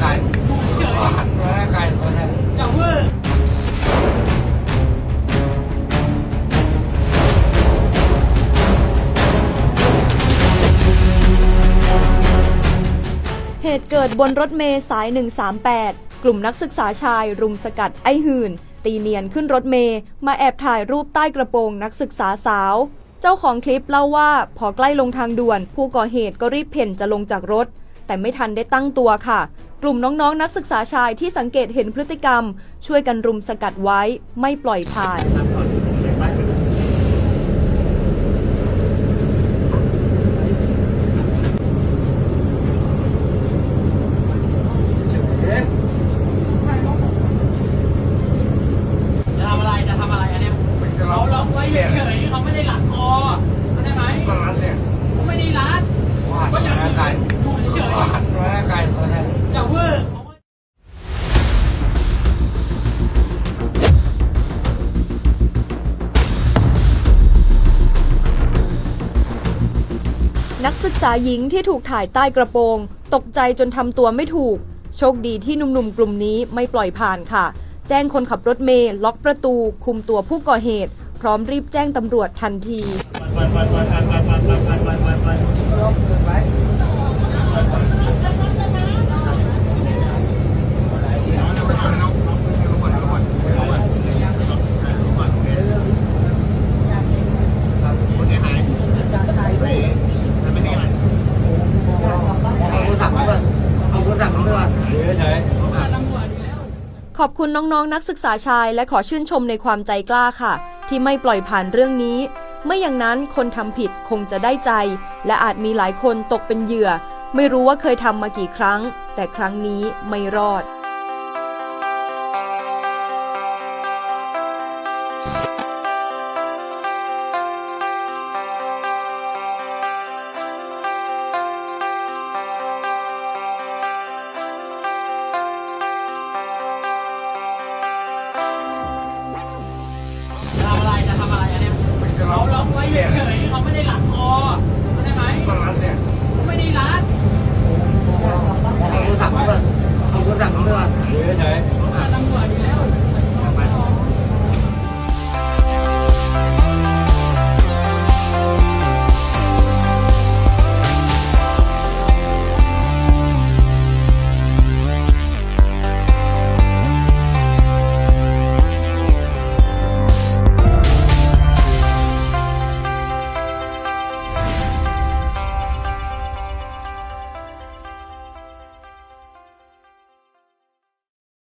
ไก่ตัวไก่ตัวนี้อย่าเวอร์เหตุเกิดบนรถเมย์สาย 138 กลุ่มนักศึกษาชายรุมสกัดไอหื่น ตีเนียนขึ้นรถเมย์มาแอบถ่ายรูปใต้กระโปรงนักศึกษาสาว เจ้าของคลิปเล่าว่าพอใกล้ลงทางด่วน ผู้ก่อเหตุก็รีบเพ่นจะลงจากรถ แต่ไม่ทันได้ตั้งตัวค่ะ กลุ่มน้องๆนนักศึกษาชายที่สังเกตเห็นพฤติกรรม ช่วยกันรุมสกัดไว้ไม่ปล่อยผ่าน จะทำอะไร จะทำอะไรอันเนี้ยเขาล็อกไว้เฉยๆเขาไม่ได้หลักคอเข้าใจไหมก็รัดเนี่ยเขาไม่ได้รัดว่าก็อย่าตัวไก่อยู่เฉยตัวไก่ตัวนี้ๆ อย่าเวอร์นักศึกษาหญิงที่ถูกถ่ายใต้กระโปรง ตกใจจนทำตัวไม่ถูก โชคดีที่หนุ่มๆกลุ่มนี้ไม่ปล่อยผ่านค่ะ แจ้งคนขับรถเมล์ล็อกประตู คุมตัวผู้ก่อเหตุ พร้อมรีบแจ้งตำรวจทันทียกขึ้นไว้ข อบคุณน้องๆนนักศึกษาชายและขอชื่นชมในความใจกล้าค่ะ ที่ไม่ปล่อยผ่านเรื่องนี้ ไม่อย่างนั้นคนทำผิดคงจะได้ใจ และอาจมีหลายคนตกเป็นเหยื่อ ไม่รู้ว่าเคยทำมากี่ครั้ง แต่ครั้งนี้ไม่รอด ไว้เฉยเขาไม่ได้หลัดคอเข้าใจไหมเนี่ไม่ได้รัด